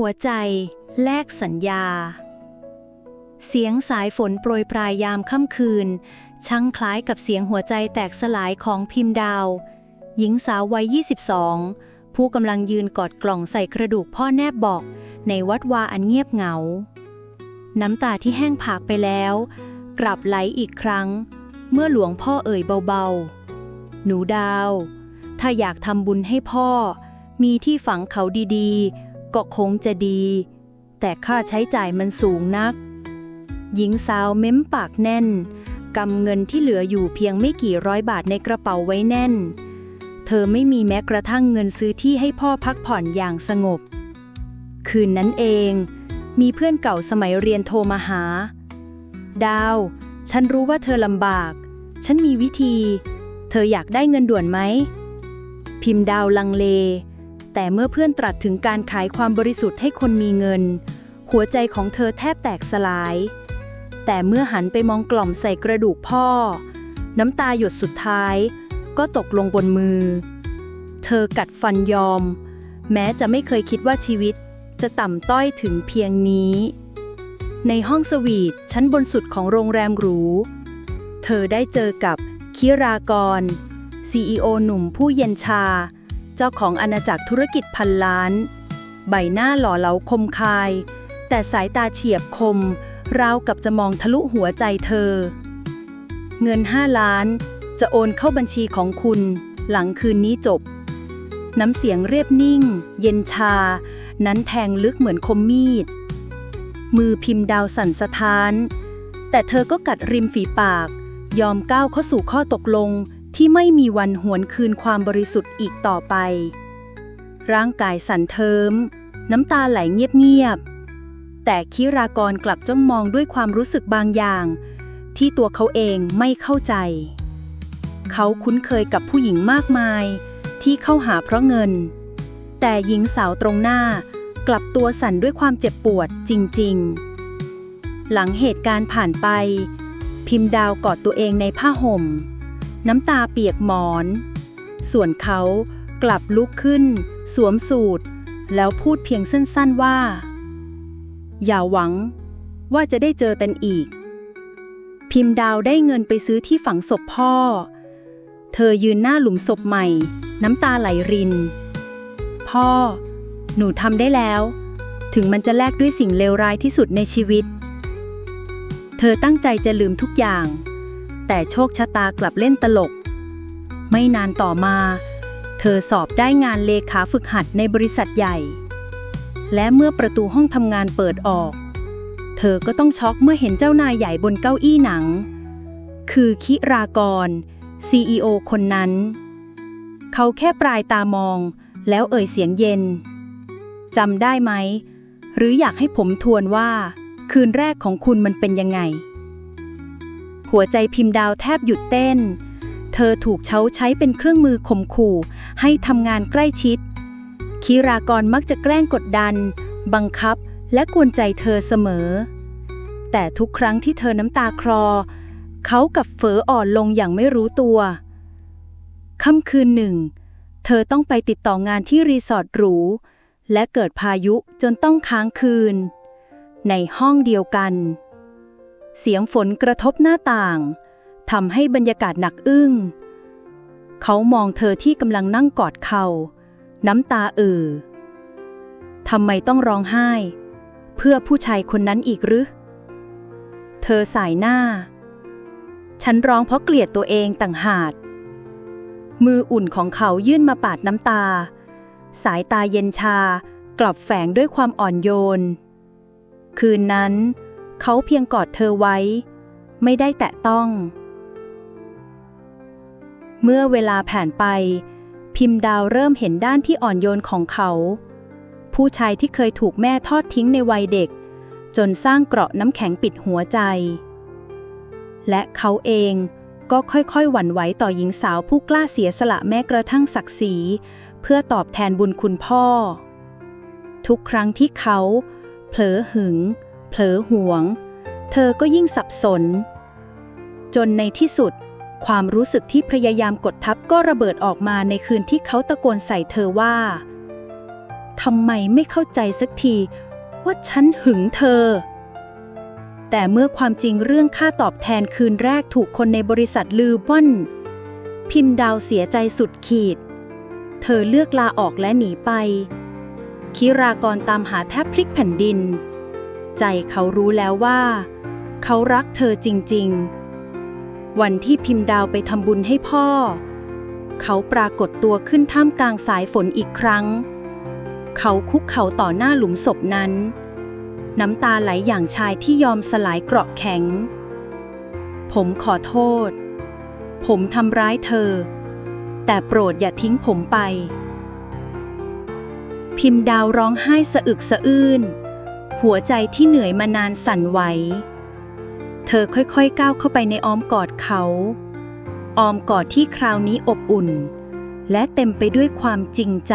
หัวใจ แลกสัญญา เสียงสายฝนโปรยปลายยามค่ำคืน ช่างคล้ายกับเสียงหัวใจแตกสลายของพิมพ์ดาว หญิงสาววัย 22 ผู้กำลังยืนกอดกล่องใส่กระดูกพ่อแนบบอก ในวัดวาอันเงียบเหงา น้ำตาที่แห้งผากไปแล้ว กลับไหลอีกครั้ง เมื่อหลวงพ่อเอ่ยเบาๆ หนูดาว ถ้าอยากทำบุญให้พ่อ มีที่ฝังเขาดีๆ ก็คงจะดี แต่ค่าใช้จ่ายมันสูงนัก หญิงสาวเม้มปากแน่นกำเงินที่เหลืออยู่เพียงไม่กี่ร้อยบาทในกระเป๋าไว้แน่น เธอไม่มีแม้กระทั่งเงินซื้อที่ให้พ่อพักผ่อนอย่างสงบ คืนนั้นเอง มีเพื่อนเก่าสมัยเรียนโทรมาหา ดาว ฉันรู้ว่าเธอลำบาก ฉันมีวิธี เธออยากได้เงินด่วนไหม พิมพ์ดาวลังเล แต่เมื่อเพื่อนตรัสถึงการขายความบริสุทธิ์ให้คนมีเงิน หัวใจของเธอแทบแตกสลาย แต่เมื่อหันไปมองกล่อมใส่กระดูกพ่อ น้ำตาหยดสุดท้าย ก็ตกลงบนมือ เธอกัดฟันยอม แม้จะไม่เคยคิดว่าชีวิตจะต่ำต้อยถึงเพียงนี้ ในห้องสวีทชั้นบนสุดของโรงแรมหรู เธอได้เจอกับคิรากร CEO หนุ่มผู้เย็นชา เจ้าของอาณาจักรธุรกิจพันล้าน ใบหน้าหล่อเหลาคมคาย แต่สายตาเฉียบคม ราวกับจะมองทะลุหัวใจเธอ เงิน5ล้าน จะโอนเข้าบัญชีของคุณ หลังคืนนี้จบ น้ำเสียงเรียบนิ่ง เย็นชา นั้นแทงลึกเหมือนคมมีด มือพิมพ์ดาวสั่นสะท้าน แต่เธอก็กัดริมฝีปาก ยอมก้าวเข้าสู่ข้อตกลง ที่ไม่มีวันหวนคืนความบริสุทธิ์อีกต่อไป ร่างกายสั่นเทิม น้ำตาไหลเงียบๆ แต่คิรากรกลับจ้องมองด้วยความรู้สึกบางอย่าง ที่ตัวเขาเองไม่เข้าใจ เขาคุ้นเคยกับผู้หญิงมากมาย ที่เข้าหาเพราะเงิน แต่หญิงสาวตรงหน้ากลับตัวสั่นด้วยความเจ็บปวดจริง ๆ หลังเหตุการณ์ผ่านไป พิมพ์ดาวกอดตัวเองในผ้าห่ม น้ำตาเปียกหมอน ส่วนเขากลับลุกขึ้น สวมสูตร แล้วพูดเพียงสั้นๆว่า อย่าหวัง ว่าจะได้เจอกันอีก พิมพ์ดาวได้เงินไปซื้อที่ฝังศพพ่อ เธอยืนหน้าหลุมศพใหม่ น้ำตาไหลริน พ่อ หนูทำได้แล้ว ถึงมันจะแลกด้วยสิ่งเลวร้ายที่สุดในชีวิต เธอตั้งใจจะลืมทุกอย่าง แต่โชคชะตากลับเล่นตลก ไม่นานต่อมา เธอสอบได้งานเลขาฝึกหัดในบริษัทใหญ่ และเมื่อประตูห้องทำงานเปิดออก เธอก็ต้องช็อกเมื่อเห็นเจ้านายใหญ่บนเก้าอี้หนัง คือคิรากร CEO คนนั้น เขาแค่ปลายตามอง แล้วเอ่ยเสียงเย็นจำได้ไหม หรืออยากให้ผมทวนว่า คืนแรกของคุณมันเป็นยังไง หัวใจพิมพ์ดาวแทบหยุดเต้น เธอถูกเช้าใช้เป็นเครื่องมือข่มขู่ ให้ทำงานใกล้ชิด คีรากรมักจะแกล้งกดดัน บังคับและกวนใจเธอเสมอ แต่ทุกครั้งที่เธอน้ำตาคลอ เขากับเฝออ่อนลงอย่างไม่รู้ตัวค่ำคืนหนึ่ง เธอต้องไปติดต่องานที่รีสอร์ทหรู และเกิดพายุจนต้องค้างคืน ในห้องเดียวกัน เสียงฝนกระทบหน้าต่างทำให้บรรยากาศหนักอึ้ง เขามองเธอที่กำลังนั่งกอดเขา น้ำตาเอ่อทำไมต้องร้องไห้ เพื่อผู้ชายคนนั้นอีกหรือ เธอสายหน้า ฉันร้องเพราะเกลียดตัวเองต่างหากมืออุ่นของเขายื่นมาปาดน้ำตา สายตาเย็นชากลับแฝงด้วยความอ่อนโยน คืนนั้น เขาเพียงกอดเธอไว้ ไม่ได้แตะต้อง เมื่อเวลาผ่านไป พิมพ์ดาวเริ่มเห็นด้านที่อ่อนโยนของเขา ผู้ชายที่เคยถูกแม่ทอดทิ้งในวัยเด็ก จนสร้างเกราะน้ำแข็งปิดหัวใจ และเขาเองก็ค่อยๆ หวั่นไหวต่อหญิงสาวผู้กล้าเสียสละแม้กระทั่งศักดิ์ศรีเพื่อตอบแทนบุญคุณพ่อ ทุกครั้งที่เขา เผลอหึง เผลอหวง เธอก็ยิ่งสับสน จนในที่สุด ความรู้สึกที่พยายามกดทับก็ระเบิดออกมาในคืนที่เขาตะโกนใส่เธอว่าทำไมไม่เข้าใจสักทีว่าฉันหึงเธอ แต่เมื่อความจริงเรื่องค่าตอบแทนคืนแรกถูกคนในบริษัทลือว่อนพิมพ์ดาวเสียใจสุดขีด เธอเลือกลาออกและหนีไป คิรากรตามหาแทบพลิกแผ่นดิน ใจเขารู้แล้วว่า เขารักเธอจริง ๆ วันที่พิมพ์ดาวไปทำบุญให้พ่อ เขาปรากฏตัวขึ้นท่ามกลางสายฝนอีกครั้ง เขาคุกเข่าต่อหน้าหลุมศพนั้น น้ำตาไหลอย่างชายที่ยอมสลายเกราะแข็ง ผมขอโทษ ผมทำร้ายเธอ แต่โปรดอย่าทิ้งผมไปพิมพ์ดาวร้องไห้สะอึกสะอื้น หัวใจที่เหนื่อยมานานสั่นไหว เธอค่อยๆก้าวเข้าไปในอ้อมกอดเขา อ้อมกอดที่คราวนี้อบอุ่น และเต็มไปด้วยความจริงใจ